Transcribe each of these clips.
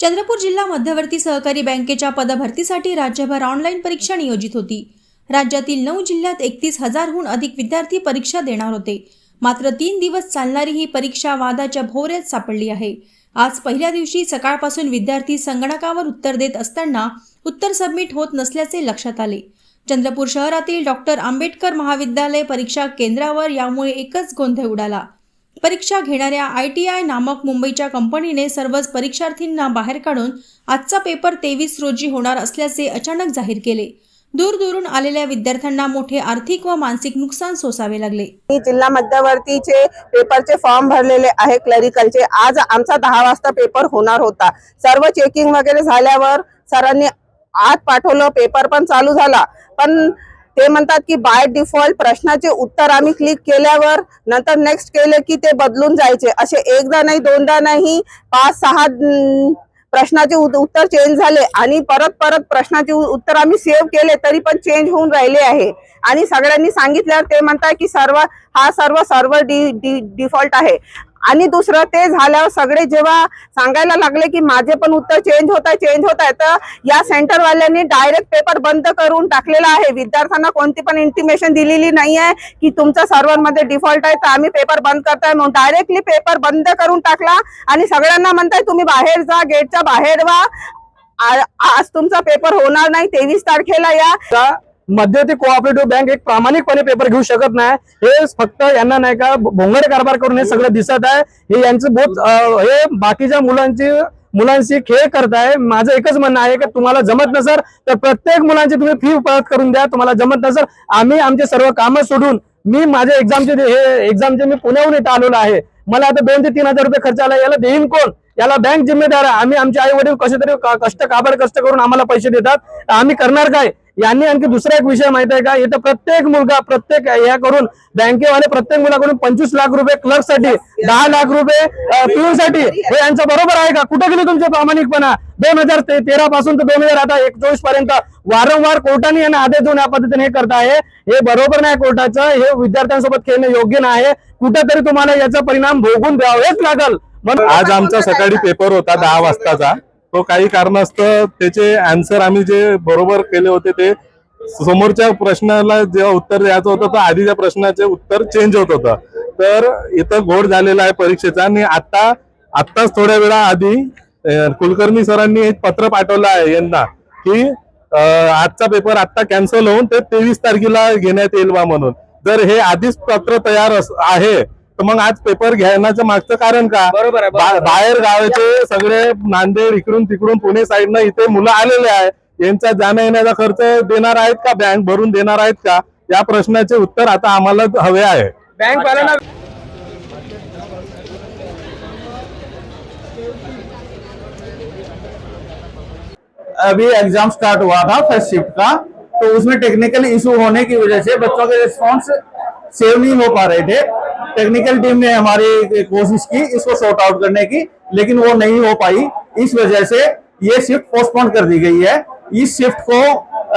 चंद्रपूर जिल्हा मध्यवर्ती सहकारी बँकेच्या पदभरतीसाठी राज्यभर ऑनलाईन परीक्षा नियोजित होती. राज्यातील नऊ जिल्ह्यात एकतीस हजारहून अधिक विद्यार्थी परीक्षा देणार होते. मात्र तीन दिवस चालणारी ही परीक्षा वादाच्या भोवऱ्यात सापडली आहे. आज पहिल्या दिवशी सकाळपासून विद्यार्थी संगणकावर उत्तर देत असताना उत्तर सबमिट होत नसल्याचे लक्षात आले. चंद्रपूर शहरातील डॉक्टर आंबेडकर महाविद्यालय परीक्षा केंद्रावर यामुळे एकच गोंधळ उडाला. परीक्षा घेणाऱ्या आय टी आय नामक मुंबईच्या कंपनीने सर्वच परीक्षार्थींना बाहेर काढून आजचा पेपर तेवीस रोजी होणार असल्याचे अचानक जाहीर केले. दूरदूरून आलेल्या विद्यार्थ्यांना मोठे आर्थिक व मानसिक नुकसान सोसावे लागले. जिल्हा मध्यवर्तीचे पेपरचे फॉर्म भरलेले आहे क्लरिकलचे. आज आमचा दहा वाजता पेपर होणार होता. सर्व चेकिंग वगैरे झाल्यावर सरांनी आत पाठवलं पेपर पण चालू झाला. पण ते म्हणतात की बाय डिफॉल्ट प्रश्नाचे उत्तर आम्ही क्लिक केल्यावर नंतर नेक्स्ट केले की ते बदलून जायचे. असे एकदा नाही दोनदा नाही पाच सहा प्रश्नाचे उत्तर चेंज झाले आणि परत परत प्रश्नाचे उत्तर आम्ही सेव्ह केले तरी पण चेंज होऊन राहिले आहे. आणि सगळ्यांनी सांगितल्यावर ते म्हणतात की सर्व हा सर्व सर्व डी डी डिफॉल्ट आहे. आणि दुसरं ते झाल्यावर सगळे जेव्हा सांगायला लागले की माझे पण उत्तर चेंज होत आहे चेंज होत आहे तर या सेंटरवाल्यांनी डायरेक्ट पेपर बंद करून टाकलेला आहे. विद्यार्थ्यांना कोणती पण इंटिमेशन दिलेली नाही आहे की तुमच्या सर्व्हरमध्ये डिफॉल्ट आहे तर आम्ही पेपर बंद करताय म्हणून डायरेक्टली पेपर बंद करून टाकला आणि सगळ्यांना म्हणताय तुम्ही बाहेर जा गेटच्या बाहेर व्हा. आ- आज तुमचा पेपर होणार नाही तेवीस तारखेला या. मध्यवर्ती कोऑपरेटिव्ह बँक एक प्रामाणिकपणे पेपर घेऊ शकत नाही. हे फक्त यांना नाही का भोंगड कारभार करून हे सगळं दिसत आहे. हे यांचं बहुत हे बाकीच्या मुलांची मुलांशी खेळ करताय. माझं एकच म्हणणं आहे की तुम्हाला जमत नसर तर प्रत्येक मुलांची तुम्ही फी परत करून द्या. तुम्हाला जमत नसर आम्ही आमचे सर्व कामं सोडून मी माझ्या एक्झामचे हे एक्झामचे मी पुण्याहून इथं आलेलो आहे. मला आता दोन ते तीन हजार रुपये खर्च आला याला देईन कोण? याला बँक जिम्मेदार आहे. आम्ही आमचे आई वडील कसे तरी कष्ट काबड कष्ट करून आम्हाला पैसे देतात. आम्ही करणार काय? यांनी आणखी दुसरा एक विषय माहीत आहे का? इथं प्रत्येक मुलगा प्रत्येक या करून बँकेवाले प्रत्येक मुलाकडून पंचवीस लाख रुपये क्लर्कसाठी दहा लाख रुपये पिऊन साठी हे यांचं बरोबर आहे का? कुठे गेले तुमचे प्रामाणिकपणा? दोन हजार तेरा पासून तर दोन हजार आता एक चोवीसपर्यंत वारंवार कोर्टाने यांना आदेश देऊन या पद्धतीने हे करत आहे. हे बरोबर नाही कोर्टाचं. हे विद्यार्थ्यांसोबत खेळणं योग्य नाही. कुठेतरी तुम्हाला याचा परिणाम भोगून द्यावेच लागल. म्हणून आज आमचा सकाळी पेपर होता दहा वाजताचा. तो काही कारणास्तव त्याचे आन्सर आम्ही जे बरोबर केले होते ते समोरच्या प्रश्नाला जेव्हा उत्तर द्यायचं होतं तर आधीच्या प्रश्नाचे उत्तर चेंज होत होतं. तर इथं घोड झालेला आहे परीक्षेचा आणि आता आत्ताच थोड्या वेळा आधी कुलकर्णी सरांनी एक पत्र पाठवलं आहे यांना की आजचा पेपर आता कॅन्सल होऊन ते तेवीस तारखेला घेण्यात येईल बा म्हणून. जर हे आधीच पत्र तयार आहे तर मग आज पेपर घेण्याचं मागचं कारण का? बरोबर. बाहेर गावाचे सगळे नांदेड इकडून तिकडून पुणे साईडनं इथे मुलं आलेले आहे यांचा जाण्या येण्याचा खर्च देणार आहेत का? बँक भरून देणार आहेत का? या प्रश्नाचे उत्तर आता आम्हाला हवे आहे. बँक वाल्यांना अभी एग्जाम स्टार्ट हुआ था फर्स्ट शिफ्ट का। तो उसमें टेक्निकल इशू होने की वजह से बच्चों के रिस्पॉन्स सेव नहीं हो पा रहे थे। टेक्निकल टीम ने हमारी कोशिश की इसको शॉर्ट आउट करने की, लेकिन वो नहीं हो पाई। इस वजह से ये शिफ्ट पोस्टपोन कर दी गई है। इस शिफ्ट को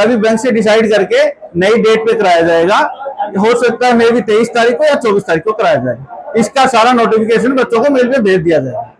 अभी बैंक से डिसाइड करके नई डेट पे कराया जाएगा। हो सकता है मे भी तेईस तारीख को या चौबीस तारीख को कराया जाए। इसका सारा नोटिफिकेशन बच्चों को मेल पे भेज दिया जाएगा